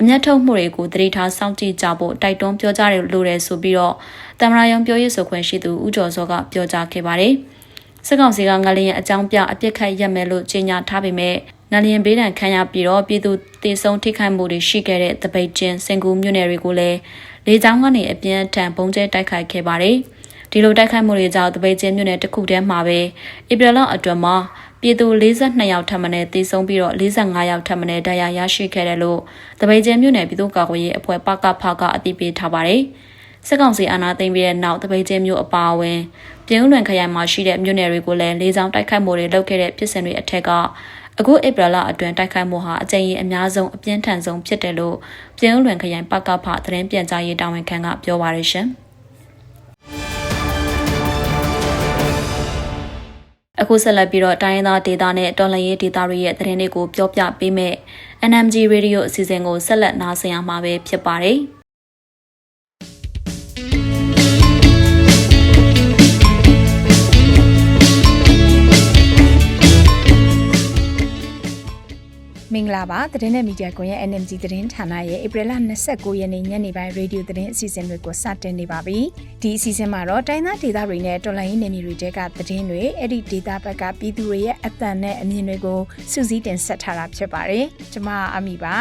အမျက်ထုတ်မှုတွေကိုတတိထားစောင့်ကြည့်ကြဖို့တိုက်တွန်းပြောကြားရလိုတယ်ဆိုပြီးတော့တမရယုံပြောရေးဆိုခွင့်ရှိသူဦးကျော်စောကပြောကြားခဲ့ပါတယ်။စစ်ကောင်စီကငလျင်အကြောင်းပြအပြစ်ခတ်ရက်မယ်လို့ကြေညာထားပေမဲ့ငလျင်ဘေးဒဏ်ခံရပြီးတော့ပြည်သူတေဆုံးထိခိုက်မှုတွေရှိခဲ့တဲ့တပိတ်ချင်းစင်ကူမြို့နယ်တွေကိုလည်းလေကြောင်းကနေအပြင်းထန်ပုံကျဲတိုက်ခိုက်ခဲ့ပါတယ်။ဒီလိုတိုက်ခိုက်မှုတွေကြောင့်တပိတ်ချင်းမြို့နယ်တစ်ခုတည်းမှာပဲဧပြီလအတွင်းမှာ ပြည်သူ42ယောက်ထပ်မံတေဆုံးပြီးတော့45ယောက်ထပ်မံဒဏ်ရာရရှိခဲ့တယ်လို့တပိတ်ကျဲမြို့နယ်ပြည်သူ့ကာကွယ်ရေးအဖွဲ့ပကဖကအသိပေးထားပါတယ်။စစ်ကောင်စီအာဏာသိမ်းပြီးတဲ့နောက်တပိတ်ကျဲမြို့အပါအဝင်ပြည်ဦးလွန်ခရိုင်မှာရှိတဲ့မြို့နယ်တွေကိုလည်းလေးချောင်းတိုက်ခိုက်မှုတွေလုပ်ခဲ့တဲ့ဖြစ်စဉ်တွေအထက်ကအခုဧပြီလအတွင်းတိုက်ခိုက်မှုဟာအကြိမ်ကြီးအများဆုံးအပြင်းထန်ဆုံးဖြစ်တယ်လို့ပြည်ဦးလွန်ခရိုင်ပကဖသတင်းပြန်ကြားရေးတာဝန်ခံကပြောပါရရှင်။ အခုဆက်လက်ပြီးတော့တိုင်းရင်းသားဒေသနဲ့တော်လှန်ရေးဒေသတွေရဲ့သတင်းတွေကိုပြောပြပေးမယ် NMG Radio အစီအစဉ်ကိုဆက်လက်နားဆင်ရမှာပဲဖြစ်ပါတယ်။ မင်္ဂလာပါသတင်းနဲ့မီဒီယာကွန်ရဲ့ NMG သတင်းဌာနရဲ့ဧပြီလ29ရက်နေ့ညနေပိုင်းရေဒီယိုသတင်းအစီအစဉ်တွေကိုစတင်နေပါပြီဒီအစီအစဉ်မှာတော့တိုင်းသားဒေသတွေနဲ့တော်လိုင်းရေးနယ်မြေတွေတဲကသတင်းတွေအဲ့ဒီဒေသဘက်ကပြည်သူတွေရဲ့အသံနဲ့အမြင်တွေကိုစုစည်းတင်ဆက်ထားတာဖြစ်ပါတယ်ကျွန်မအမီပါ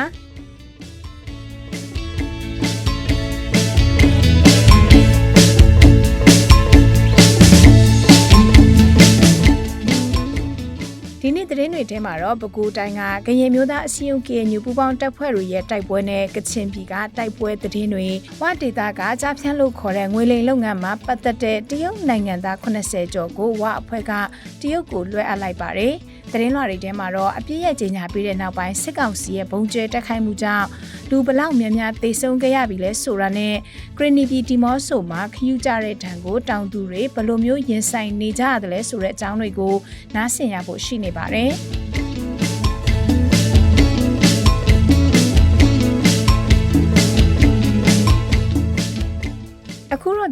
ဒီနေ့သတင်းတွေထဲမှာတော့ပဲခူးတိုင်းကကရင်မျိုးသားအစည်းအရုံး KNU ပူးပေါင်းတပ်ဖွဲ့တွေရဲ့တိုက်ပွဲနဲ့ကချင်ပြည်ကတိုက်ပွဲသတင်းတွေဝဒေတာကကြားဖြန်းလို့ခေါ်တဲ့ငွေလိမ်လုပ်ငန်းမှာပတ်သက်တဲ့တရုတ်နိုင်ငံသား80ကျော်ကိုဝအဖွဲ့ကတရုတ်ကိုလွှဲအပ်လိုက်ပါတယ်။ သတင်းလွှာတွေထဲမှာတော့အပြည့်ရဲ့ကြေညာပြီးတဲ့နောက်ပိုင်းစစ်ကောင်စီရဲ့ဘုံကျဲတက်ခိုက်မှုကြောင့်လူဘလောက်များများသေဆုံးခဲ့ရပြီလဲဆိုတာနဲ့ဂရနီပီတီမော့ဆိုမှာခယူကြတဲ့တံကိုတောင်သူတွေဘယ်လိုမျိုးရင်ဆိုင်နေကြရတယ်လဲဆိုတဲ့အကြောင်းတွေကိုနားဆင်ရဖို့ရှိနေပါတယ်။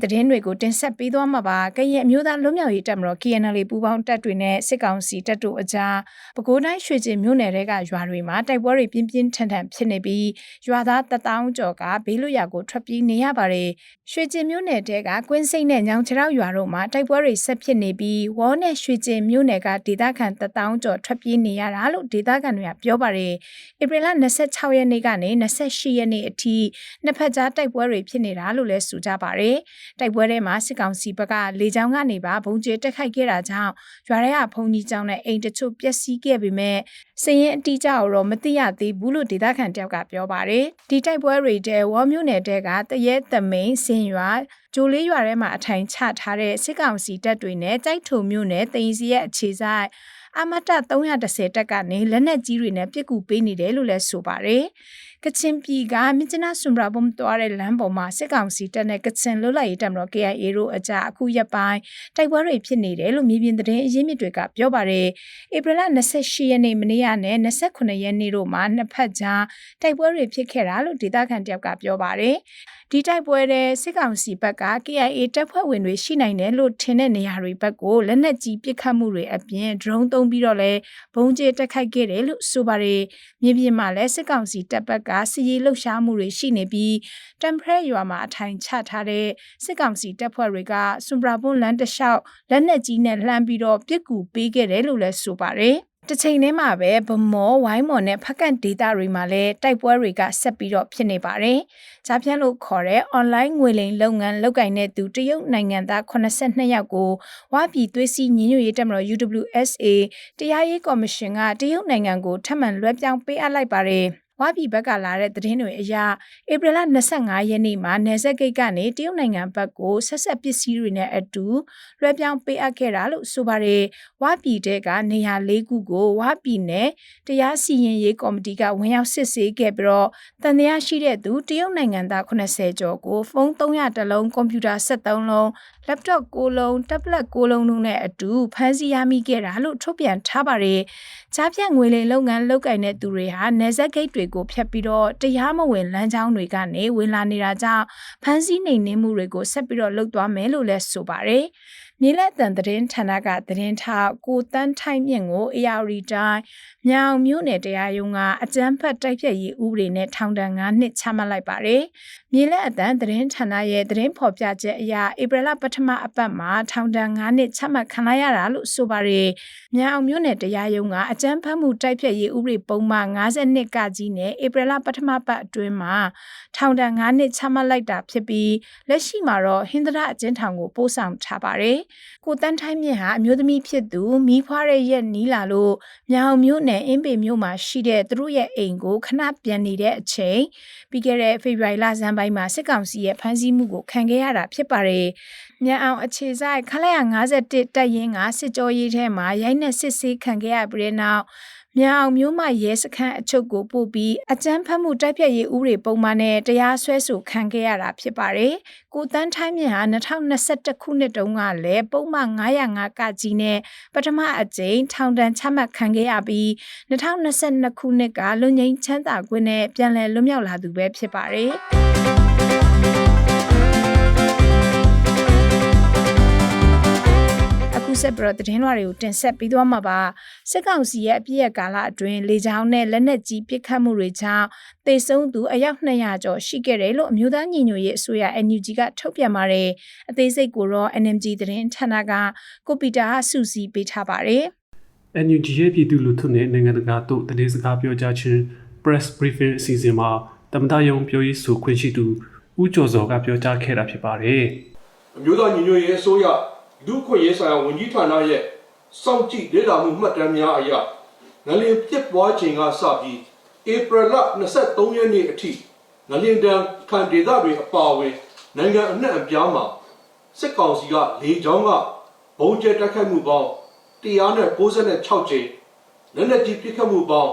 သတင်းတွေကိုတင်ဆက်ပေးသွားမှာပါကရင်အမျိုးသားလွတ်မြောက်ရေးတပ်မတော် KNL ပူးပေါင်းတပ်တွေနဲ့စစ်ကောင်စီတပ်တို့အကြားပဲခူးတိုင်းရွှေကျင်မြို့နယ်တွေကရွာတွေမှာတိုက်ပွဲတွေပြင်းပြင်းထန်ထန်ဖြစ်နေပြီးရွာသားတထောင်ကျော်ကဘေးလွတ်ရာကိုထွက်ပြေးနေရပါတယ်ရွှေကျင်မြို့နယ်တဲကကွင်းစိတ်နဲ့ညောင်ချရောက်ရွာတို့မှာတိုက်ပွဲတွေဆက်ဖြစ်နေပြီးဝေါ်နဲ့ရွှေကျင်မြို့နယ်ကဒေသခံတထောင်ကျော်ထွက်ပြေးနေရတာလို့ဒေသခံတွေကပြောပါတယ်ဧပြီလ26ရက်နေ့ကနေ28ရက်နေ့အထိနှစ်ဖက်ကြားတိုက်ပွဲတွေဖြစ်နေတာလို့လည်းဆိုကြပါတယ်တိုက်ပွဲထဲမှာစစ်ကောင်စီဘက်ကလေကြောင်းကနေပါဘုံကျဲတက်ခိုက်ခဲ့တာကြောင့်ရွာထဲကဘုံကြီးကျောင်းနဲ့အိမ်တချို့ပျက်စီးခဲ့ပေမဲ့စည်ရင်အတိအကျတော့မသိရသေးဘူးလို့ဒေသခံတယောက်ကပြောပါတယ်ဒီတိုက်ပွဲတွေတဲဝေါ်မြို့နယ်တဲကတရဲသမိန်စင်ရွာဂျိုလေးရွာထဲမှာအထိုင်ချထားတဲ့စစ်ကောင်စီတပ်တွေနဲ့တိုက်ထုံမြို့နယ်တင်စီရဲ့အခြေဆိုင်အမတ310တက်ကနေလက်နက်ကြီးတွေနဲ့ပြစ်ကူပေးနေတယ်လို့လည်းဆိုပါတယ်။ ကချင်ပြည်ကမြကျနာဆွမ်ဘရာဘုံတော်တဲ့လမ်းပေါ်မှာစစ်ကောင်စီတပ်နဲ့ကချင်လွတ်လပ်ရေးတပ်မတော် KIA တို့အကြားအခုရက်ပိုင်းတိုက်ပွဲတွေဖြစ်နေတယ်လို့မြေပြင်သတင်းအရင်းမြစ်တွေကပြောပါတယ်။ဧပြီလ28ရက်နေ့မနေ့ကနဲ့29ရက်နေ့တို့မှာနှစ်ဖက်ကြားတိုက်ပွဲတွေဖြစ်ခဲ့တာလို့ဒေသခံတယောက်ကပြောပါတယ်။ဒီတိုက်ပွဲတဲ့စစ်ကောင်စီဘက်က KIA တပ်ဖွဲ့ဝင်တွေရှိနိုင်တယ်လို့ထင်တဲ့နေရာတွေဘက်ကိုလက်နက်ကြီးပစ်ခတ်မှုတွေအပြင် drone သုံးပြီးတော့လဲဘုံကျဲတက်ခိုက်ခဲ့တယ်လို့ဆိုပါတယ်။မြေပြင်မှာလဲစစ်ကောင်စီတပ်ဘက်ကစစ်ရေးလှုပ်ရှားမှုတွေရှိနေပြီးတမ်ဖရက်ရွာမှာအထိုင်ချထားတဲ့စစ်ကောင်စီတပ်ဖွဲ့တွေကစွန်ဘရာဘွန်လန်တလျှောက်လက်နက်ကြီးနဲ့လှမ်းပြီးတော့ပြစ်ကူပေးခဲ့တယ်လို့လဲဆိုပါတယ်။ တစ်ချိန်တည်းမှာပဲဗမောဝိုင်းမော်နဲ့ဖက်ကန်ဒေတာတွေမှာလည်းတိုက်ပွဲတွေကဆက်ပြီးတော့ဖြစ်နေပါတယ်။ဂျာဖြန်လို့ခေါ်တဲ့ online ငွေလိမ်လုပ်ငန်းလုပ်ကိုင်တဲ့သူတရုတ်နိုင်ငံသား82ယောက်ကိုဝါပြည်သွေးစည်းညီညွတ်ရေးတပ်မတော် UWSA တရားရေးကော်မရှင်ကတရုတ်နိုင်ငံကိုထပ်မံလွှဲပြောင်းပေးအပ်လိုက်ပါတယ်။ ဝါပြည်ဘက်ကလာတဲ့သတင်းတွေအရဧပြီလ25ရက်နေ့မှာနယ်စပ်ဂိတ်ကနေတရုတ်နိုင်ငံဘက်ကိုဆက်ဆက်ပစ္စည်းတွေနဲ့အတူလွှဲပြောင်းပေးအပ်ခဲ့တာလို့ဆိုပါတယ်ဝါပြည်တဲကနေရာ၄ခုကိုဝါပြည်နယ်တရားစီရင်ရေးကော်မတီကဝင်ရောက်စစ်ဆေးခဲ့ပြီးတော့တန်တရားရှိတဲ့သူတရုတ်နိုင်ငံသား80ကျော်ကိုဖုန်း300တလုံးကွန်ပျူတာ73လုံး laptop 6လုံး tablet 6လုံးတို့နဲ့အတူဖမ်းဆီးရမိခဲ့တာလို့ထုတ်ပြန်ထားပါတယ်။ကြားဖြတ်ငွေလိမ်လုပ်ငန်းလုပ်ကိုင်တဲ့သူတွေဟာနယ်စပ်ဂိတ်တွေကိုဖျက်ပြီးတော့တရားမဝင်လမ်းကြောင်းတွေကနေဝင်လာနေတာကြောင့်ဖမ်းဆီးနှိမ်နင်းမှုတွေကိုဆက်ပြီးတော့လုပ်သွားမယ်လို့လည်းဆိုပါတယ်။မြေလက်တန်သတင်းဌာနကသတင်းထောက်ကိုတန်းထိုင်းမြင့်ကို AR တိုင်းမြောင်မြို့နယ်တရားရုံးကအကြမ်းဖက်တိုက်ဖြတ်ရေးဥပဒေနဲ့ထောင်ဒဏ်9နှစ်ချမှတ်လိုက်ပါတယ်။မြေလက်အတန်သတင်းဌာနရဲ့သတင်းဖော်ပြချက်အရဧပြီလပထမအပတ်မှာထောင်ဒဏ်9နှစ်ချမှတ်ခံလိုက်ရတာလို့ဆိုပါတယ်။မြောင်မြို့နယ်တရားရုံးကအကြမ်းဖက်မှုတိုက်ဖြတ်ရေးဥပဒေပုံမှန်52ကကြီးနဲ့ဧပြီလပထမပတ်အတွင်းမှာထောင်ဒဏ်9နှစ်ချမှတ်လိုက်တာဖြစ်ပြီးလက်ရှိမှာတော့ဟင်္ဒရာအကျဉ်းထောင်ကိုပို့ဆောင်ထားပါတယ်။ကိုတန်းထိုင်းမြင့်ဟာအမျိုးသမီးဖြစ်သူမိဖွားရဲ့ရက်နီးလာလို့မြောင်မြို့နယ်အင်းပေမြို့မှာရှိတဲ့သူတို့ရဲ့အိမ်ကိုခဏပြန်နေတဲ့အချိန်ပြီးခဲ့တဲ့ဖေဖော်ဝါရီလဇန်ပိုင်းမှာစစ်ကောင်စီရဲ့ဖမ်းဆီးမှုကိုခံခဲ့ရတာဖြစ်ပါတယ်။မြန်အောင်အခြေဆိုင်ခလိုက်ရ51တပ်ရင်းကစစ်ကြောရေးထဲမှာရိုက်နှက်စစ်ဆေးခံခဲ့ရပြီးတဲ့နောက် မြောင်မျိုးမှရဲစခန်းအချုပ်ကိုပို့ပြီးအကြမ်းဖက်မှုတိုက်ဖြတ်ရေးဥပဒေပုံမှန်နဲ့တရားစွဲဆိုခံခဲ့ရတာဖြစ်ပါတယ်။ကိုတန်းထိုင်းမြင့်ဟာ2021ခုနှစ်တုန်းကလည်းပုံမှန်905ကကြီးနဲ့ပထမအကြိမ်ထောင်ဒဏ်ချမှတ်ခံခဲ့ရပြီး2022ခုနှစ်ကလွန်ငင်းချမ်းသာခွင့်နဲ့ပြန်လည်လွတ်မြောက်လာသူပဲဖြစ်ပါတယ်။ ခုဆက်ပြီးတော့သတင်းလွှာတွေကိုတင်ဆက်ပြီးသွားမှာပါစစ်ကောင်စီရဲ့အပြည့်ရကာလအတွင်းလေကြောင်းနဲ့လက်နက်ကြီးပစ်ခတ်မှုတွေကြောင့်သေဆုံးသူအယောက်200ကျော်ရှိခဲ့တယ်လို့အမျိုးသားညီညွတ်ရေးအစိုးရ NUG ကထုတ်ပြန်ပါတယ်အသေးစိတ်ကိုတော့ NMG သတင်းဌာနကကိုပီတာစုစည်းပေးထားပါတယ် NUG ရဲ့ပြည်သူလူထုနဲ့နိုင်ငံတကာတို့တည်စကားပြောကြားခြင်း press briefing အစီအစဉ်မှာတမန်တော်ရုံပြောရေးဆိုခွင့်ရှိသူဦးကျော်စောကပြောကြားခဲ့တာဖြစ်ပါတယ်။အမျိုးသားညီညွတ်ရေးအစိုးရ လူ့အခွင့်ရေးဆိုင်ရာဝန်ကြီးဌာနရဲ့စောင့်ကြည့်လေ့လာမှုမှတ်တမ်းများအရငလျင်ပြစ်ပွားချိန်ကစပြီးဧပြီလ23ရက်နေ့အထိငလျင်တန်ခံဒေသတွေအပါအဝင်နိုင်ငံအနှံ့အပြားမှာစစ်ကောင်စီကလေကြောင်းကဘုံကျဲတိုက်ခိုက်မှုပေါင်း196ကြိမ်လက်နက်ကြီးပစ်ခတ်မှုပေါင်း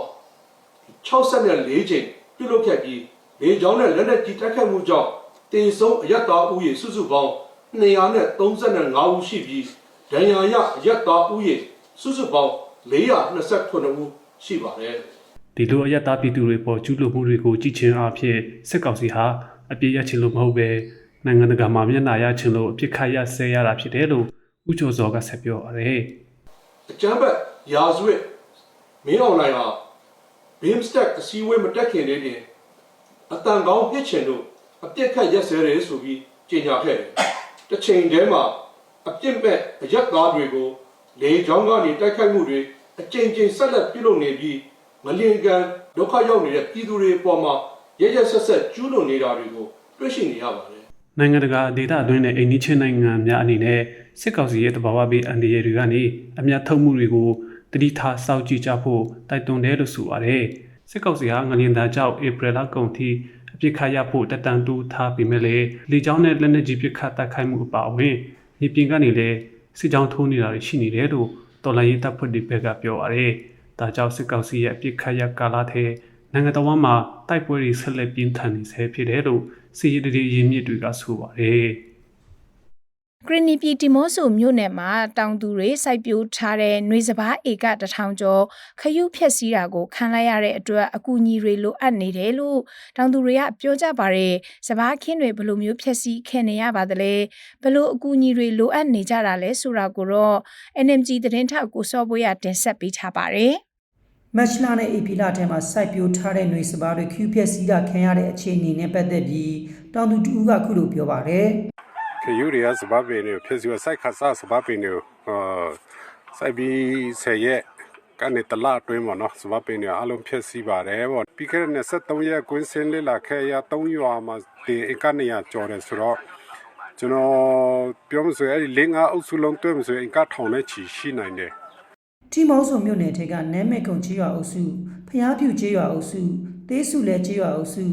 64ကြိမ်ပြုလုပ်ခဲ့ပြီးလေကြောင်းနဲ့လက်နက်ကြီးတိုက်ခိုက်မှုကြောင့်တေဆုံးအရက်သားဥယေစုစုပေါင်း 235ဦးရှိပြီးဒဏ်ရာရအရက်သားဥယေစုစုပေါင်း429ဦးရှိပါတယ်ဒီလိုအယက်သားပြည်သူတွေပေါ်ကျူးလွန်မှုတွေကိုကြည်ချင်းအားဖြင့်စစ်ကောင်စီဟာအပြည့်ရချင်လို့မဟုတ်ပဲနိုင်ငံတကာမှာမျက်နှာရချင်လို့အပြစ်ခတ်ရဆဲရတာဖြစ်တယ်လို့ဦးကျော်စောကဆက်ပြောပါတယ်အကြမ်းဖက်ရာဇဝတ်မင်းအောင်လှိုင်ဟာဘင်းစတက်အစည်းအဝေးမတက်ခင်လေးတင်အတန်ကောင်းဖြစ်ချင်လို့အပြစ်ခတ်ရက်စဲတယ်ဆိုပြီးကြေညာခဲ့တယ်။ တစ်ချိန်တည်းမှာအပြစ်မဲ့အရက်သားတွေကိုလေကြောင်းကနေတိုက်ခိုက်မှုတွေအကြိမ်ကြိမ်ဆက်လက်ပြုလုပ်နေပြီးမလင်ကန်ဒုက္ခရောက်နေတဲ့ပြည်သူတွေပေါ်မှာရရဆက်ဆက်ကျူးလွန်နေတာတွေကိုတွေ့ရှိနေရပါတယ်။နိုင်ငံတကာဒေသအတွင်းနဲ့အိန္ဒိချင်းနိုင်ငံများအနေနဲ့စစ်ကောင်စီရဲ့တဘာဝဘေးအန္တရာယ်တွေကနေအမျက်ထုတ်မှုတွေကိုတတိထားစောင့်ကြည့်ကြဖို့တိုက်တွန်းတယ်လို့ဆိုပါတယ်စစ်ကောင်စီဟာငလျင်သားကြောင့်ဧပြီလကုန်ထိအ ပြစ်ခတ်ရဖို့တက်တန်တူထားပြီးမဲ့လေလေကြောင်းနဲ့လက်နက်ကြီးပစ်ခတ်တိုက်ခိုက်မှုအပါအဝင်မြေပြင်ကနေလည်းစစ်ကြောင်းထိုးနေတာတွေရှိနေတယ်လို့တော်လိုင်းရေးတပ်ဖွဲ့တွေဘက်ကပြောပါတယ်ဒါကြောင့်စစ်ကောင်စီရဲ့အပြစ်ခတ်ရကာလထဲနိုင်ငံတော်မှာတိုက်ပွဲတွေဆက်လက်ပြင်းထန်နေဆဲဖြစ်တယ်လို့စီရီဒီရင်းမြစ်တွေကဆိုပါတယ် ကရီနီပြည်တီမော့ဆိုမြို့နယ်မှာတောင်သူတွေစိုက်ပျိုးထားတဲ့နှွေစပားဧကတစ်ထောင်ကျော်ခရုဖြက်စီးတာကိုခံလိုက်ရတဲ့အတွက်အကူအညီတွေလိုအပ်နေတယ်လို့တောင်သူတွေကပြောကြပါတယ်စပားခင်းတွေဘယ်လိုမျိုးဖြက်စီးခဲ့နေရပါသလဲဘယ်လိုအကူအညီတွေလိုအပ်နေကြတာလဲဆိုတာကိုတော့ NMG သတင်းထောက်ကိုစောပွေးရတင်ဆက်ပေးထားပါတယ်မတ်လနဲ့အေပီလာထဲမှာစိုက်ပျိုးထားတဲ့ຫນွေစပါးတွေခူးပြက်စီးတာခံရတဲ့အခြေအနေနဲ့ပတ်သက်ပြီးတောင်သူတူကခုလိုပြောပါတယ် ခယူရီယာစဘာပင်နေဖြစ်စီစိုက်ခါစားစဘာပင်နေအာစိုက်ပြီးဆယ်ရက်ကနေတလအတွင်းပေါ့နော်စဘာပင်နေအလုံးဖြစ်စီပါတယ်ပေါ့ပြီးခဲ့တဲ့23ရက်ကွင်းစင်းလေးလာခဲ့ရ3ရွာမှာဒီအကနေရကြော်တယ်ဆိုတော့ကျွန်တော်ပြောမဆိုအဲ့ဒီလင်းငါအုပ်စုလုံးတွဲမဆိုရင်ကထောင်နဲ့ချီရှိနိုင်တယ်တီမောဆိုမြို့နယ်ထဲကနမ်းမဲကုံချေးရွာအုပ်စုဖျားဖြူချေးရွာအုပ်စုသေးစုလဲချေးရွာအုပ်စု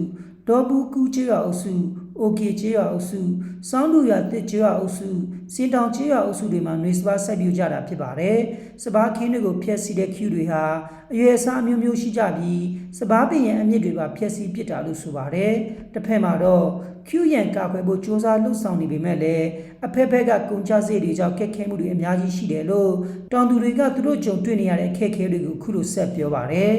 ဒေါ်ဘူးကူချေးရွာအုပ်စု အိုကေချေးရွာအုပ်စုစောင်းလူရွာတစ်ချေးရွာအုပ်စုစင်တောင်ချေးရွာအုပ်စုတွေမှာຫນွေစပါးစိုက်ပျိုးကြတာဖြစ်ပါတယ်စပားခင်းတွေကိုဖျက်ဆီးတဲ့ခူးတွေဟာအရွယ်အစားအမျိုးမျိုးရှိကြပြီးစပားပင်ရဲ့အမြင့်တွေပါဖျက်ဆီးပစ်တာလို့ဆိုပါတယ်တစ်ဖက်မှာတော့ခူးရန်ကာကွယ်ဖို့စ조사လှုပ်ဆောင်နေပေမဲ့လည်းအဖက်ဖက်ကကုန်ကျစရိတ်တွေကြောင့်ခက်ခဲမှုတွေအများကြီးရှိတယ်လို့တောင်သူတွေကသူတို့ကြုံတွေ့နေရတဲ့အခက်အခဲတွေကိုခုလိုဆက်ပြောပါတယ်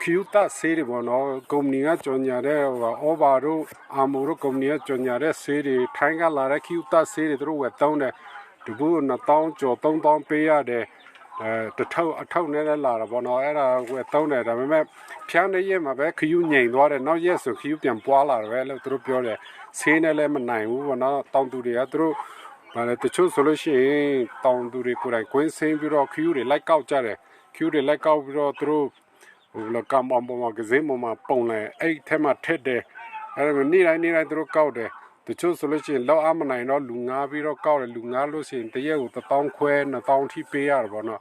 ခယူတာဆေးတွေပေါ့နော်ကုမ္ပဏီကကြော်ညာတဲ့ဟိုအော်ဘာတို့အာမိုတို့ကုမ္ပဏီကကြော်ညာတဲ့ဆေးတွေထိုင်းကလာတဲ့ခယူတာဆေးတွေသူတို့ဝယ်တောင်းတယ်ဒီဘူး1000ကျော်3000ပေးရတယ်အဲတထောက်အထောက်နဲ့လည်းလာတာပေါ့နော်အဲ့ဒါဝယ်တောင်းတယ်ဒါပေမဲ့ဖျားနေရက်မှာပဲခယူငိန်သွားတယ်နောက်ရက်ဆိုခယူပြန်ပွားလာတယ်ပဲလို့သူတို့ပြောတယ်ဆေးနဲ့လည်းမနိုင်ဘူးပေါ့နော်တောင်သူတွေကသူတို့ဘာလဲတချို့ဆိုလို့ရှိရင်တောင်သူတွေကိုယ်တိုင်ကွင်းဆင်းပြီးတော့ခယူတွေလိုက်ကောက်ကြတယ်ခယူတွေလိုက်ကောက်ပြီးတော့သူတို့ ဟိုလကမ်အပေါ်မှာကစင်းပေါ်မှာပုံလဲအဲ့ထဲမှာထက်တယ်အဲ့ဒါနေ့တိုင်းနေ့တိုင်းသူတို့ကောက်တယ်တချို့ဆိုလို့ရှိရင်လောက်အမနိုင်တော့လူငားပြီးတော့ကောက်တယ်လူငားလို့ရှိရင်တရက်ကို1000ခွဲ2000ထိပေးရတယ်ပေါ့နော်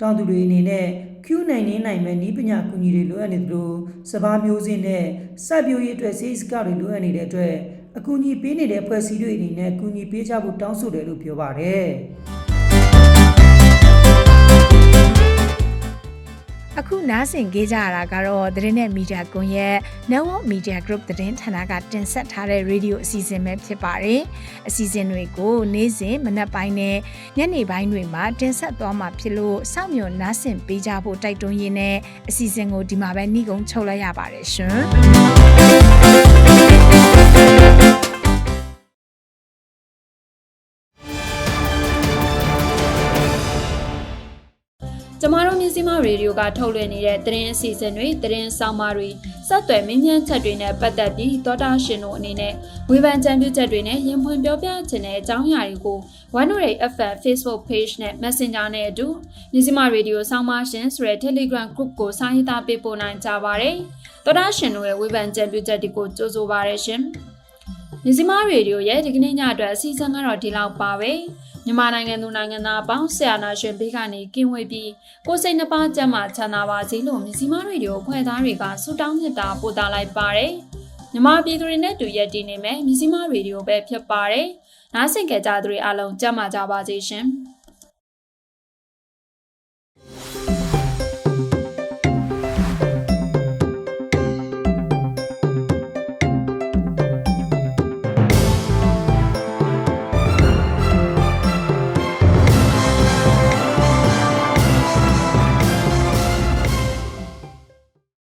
တောင်သူတွေအနေနဲ့ Q9 နေနိုင်မဲ့ဤပညာကူညီတွေလိုအပ်နေသလိုစဘာမျိုးစင်းနဲ့စိုက်ပျိုးရေးအတွက်စေးစကတွေလိုအပ်နေတဲ့အတွက်အကူအညီပေးနေတဲ့ဖွဲ့စည်းတွေအနေနဲ့ကူညီပေးကြဖို့တောင်းဆိုတယ်လို့ပြောပါတယ် အခုနားဆင်ကြကြရတာကတော့သတင်းနဲ့မီဒီယာကွန်ရက် Network Media Group သတင်းဌာနကတင်ဆက်ထားတဲ့ရေဒီယိုအစီအစဉ်ပဲဖြစ်ပါတယ်။အစီအစဉ်တွေကိုနေ့စဉ်မနက်ပိုင်းနဲ့ညနေပိုင်းတွေမှာတင်ဆက်သွားမှာဖြစ်လို့စောင့်မျှော်နားဆင်ပေးကြဖို့တိုက်တွန်းရင်းနဲ့အစီအစဉ်ကိုဒီမှာပဲနှီးကုန်းချုပ်လိုက်ရပါတယ်ရှင်။ စည်းမရေဒီယိုကထုတ်လွှင့်နေတဲ့သတင်းအစီအစဉ်တွေသတင်းဆောင်မတွေစက်သွယ်မင်းမြန်းချက်တွေနဲ့ပတ်သက်ပြီးသောတာရှင်တို့အနေနဲ့ဝေဖန်ကြံပြုချက်တွေနဲ့ရင်ဖွင့်ပြောပြခြင်းတဲ့အကြောင်းအရာတွေကို108 FM Facebook Page နဲ့ Messenger နဲ့အတူမြစည်းမရေဒီယိုဆောင်းပါရှင်ဆိုတဲ့ Telegram Group ကိုစာရေးသားပေးပို့နိုင်ကြပါတယ်။သောတာရှင်တို့ရဲ့ဝေဖန်ကြံပြုချက်တွေကိုကြိုဆိုပါရရှင်။မြစည်းမရေဒီယိုရဲ့ဒီကနေ့ညအတွက်အစီအစဉ်ကတော့ဒီလောက်ပါပဲ။ မြန်မာနိုင်ငံသူနိုင်ငံသားအပေါင်းဆရာနာရှင်ဘေးကနေကင်းဝေးပြီးကိုယ်စိတ်နှပါကျန်းမာချမ်းသာပါစေလို့မြစီမားရေဒီယိုဖွဲ့သားတွေကဆုတောင်းမြတ်တာပို့သလိုက်ပါတယ်။မြန်မာပြည်သူတွေနဲ့တူရက်တည်နေမယ်မြစီမားရေဒီယိုပဲဖြစ်ပါတယ်။နားဆင်ကြကြသူတွေအားလုံးကျန်းမာကြပါစေရှင်။